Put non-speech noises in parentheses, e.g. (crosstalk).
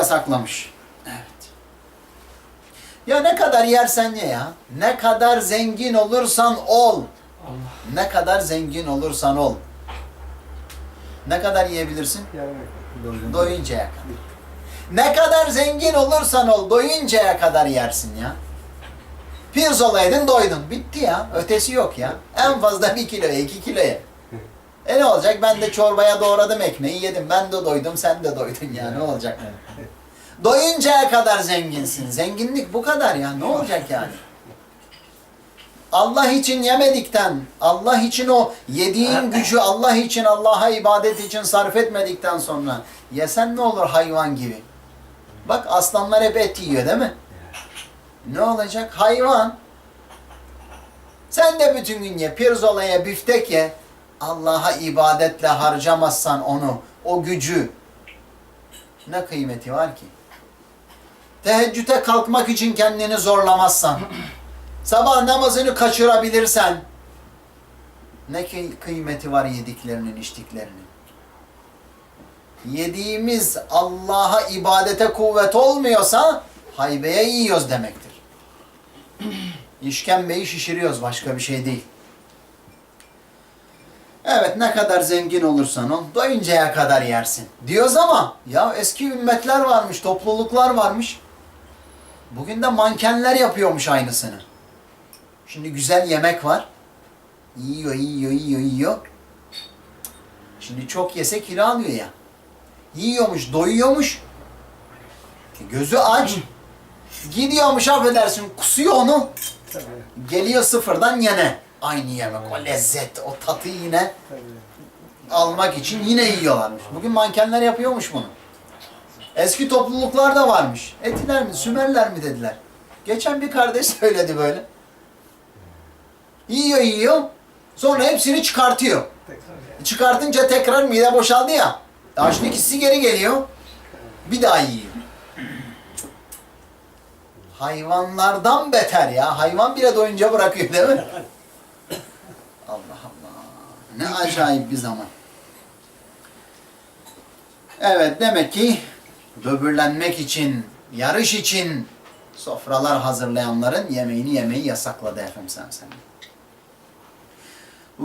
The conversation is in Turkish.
yasaklamış. Evet. Ya ne kadar yersen ye ya. Ne kadar zengin olursan ol. Ne kadar zengin olursan ol. Ne kadar yiyebilirsin? Yani Doyuncaya kadar. Ne kadar zengin olursan ol, doyuncaya kadar yersin ya. Pirzola yedin, doydun. Bitti ya. Ötesi yok ya. En fazla bir kiloya, iki kiloya. E ne olacak? Ben de çorbaya doğradım ekmeği, yedim. Ben de doydum, sen de doydun ya. Ne olacak? Doyuncaya kadar zenginsin. Zenginlik bu kadar ya. Ne olacak yani? Allah için yemedikten, Allah için o yediğin gücü Allah için, Allah'a ibadet için sarf etmedikten sonra yesen ne olur hayvan gibi? Bak aslanlar hep et yiyor değil mi? Ne olacak? Hayvan. Sen de bütün gün ye, pirzola ye, büftek ye. Allah'a ibadetle harcamazsan onu, o gücü ne kıymeti var ki? Teheccüde kalkmak için kendini zorlamazsan, sabah namazını kaçırabilirsen, ne kıymeti var yediklerinin, içtiklerinin? Yediğimiz Allah'a ibadete kuvvet olmuyorsa, haybeye yiyoruz demektir. İşkembeyi şişiriyoruz, başka bir şey değil. Evet ne kadar zengin olursan ol, doyuncaya kadar yersin. Diyoruz ama ya eski ümmetler varmış, topluluklar varmış. Bugün de mankenler yapıyormuş aynısını. Şimdi güzel yemek var. Yiyor, yiyor, yiyor, yiyor. Şimdi çok yese kilo alıyor ya. Yiyormuş, doyuyormuş. Gözü aç. Gidiyormuş affedersin, kusuyor onu. Geliyor sıfırdan yine. Aynı yemek, o lezzet, o tatı yine almak için yine yiyorlarmış. Bugün mankenler yapıyormuş bunu. Eski topluluklar da varmış. Etiler mi, Sümerler mi dediler. Geçen bir kardeş (laughs) söyledi böyle. Yiyor yiyor. Sonra hepsini çıkartıyor. Çıkartınca tekrar mide boşaldı ya. İkisi geri geliyor. Bir daha yiyor. Hayvanlardan beter ya. Hayvan bile doyunca bırakıyor değil mi? Ne acayip bir zaman. Evet demek ki böbürlenmek için, yarış için sofralar hazırlayanların yemeğini yemeyi yasakladı Efendimiz sen.